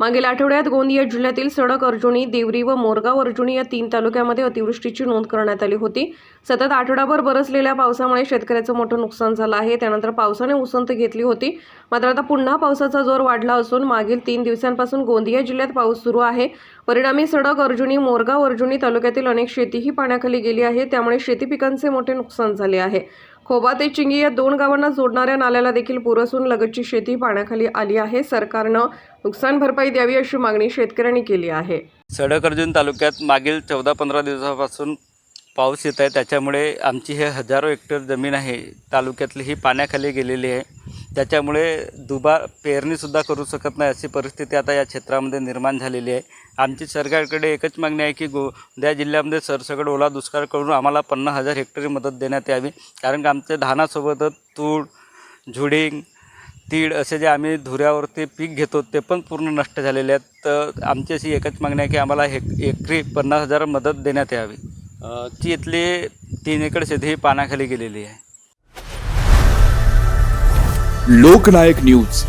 मागील आठवड्यात गोंदिया जिल्ह्यातील सडक अर्जुनी देवरी व मोरगाव अर्जुनी या तीन तालुक्यामध्ये अतिवृष्टीची नोंद करण्यात आली होती. सतत आठवडाभर बरसलेल्या पावसामुळे शेतकऱ्याचं मोठं नुकसान झालं आहे. त्यानंतर पावसाने उसंत घेतली होती. मात्र आता पुन्हा पावसाचा जोर वाढला असून मागील तीन दिवसांपासून गोंदिया जिल्ह्यात पाऊस सुरू आहे. परिणामी सडक अर्जुनी मोरगाव अर्जुनी तालुक्यातील अनेक शेतीही पाण्याखाली गेली आहे. त्यामुळे शेती पिकांचे मोठे नुकसान झाले आहे. खोबा ते चिंगी या दोन गावांना जोडणाऱ्या नाल्याला देखील पूर असून लगतची शेती पाण्याखाली आली आहे. सरकारनं नुकसान भरपाई द्यावी अशी मागणी शेतकऱ्यांनी केली आहे. सडक अर्जुन तालुक्यात मागील चौदा पंधरा दिवसापासून पाऊस येत आहे. त्याच्यामुळे आमची हे हजारो हेक्टर जमीन आहे. तालुक्यातली ही पाण्याखाली गेलेली आहे. त्याच्यामुळे दुबा पेरणीसुद्धा करू शकत नाही अशी परिस्थिती आता या क्षेत्रामध्ये निर्माण झालेली आहे. आमची सरकारकडे एकच मागणी आहे की गोंदिया जिल्ह्यामध्ये सरसकट ओला दुष्काळ करून आम्हाला पन्नास हजार हेक्टरी मदत देण्यात यावी. कारण की आमच्या धानासोबतच तूर झुडिंग तीळ असे जे आम्ही धुऱ्यावरती पीक घेतो ते पण पूर्ण नष्ट झालेले आहेत. तर आमची अशी एकच मागणी आहे की आम्हाला हेक एकरी पन्नास हजार मदत देण्यात यावी. ती ची इथली तीन एकर शेती ही पाण्याखाली गेलेली आहे. लोकनायक न्यूज.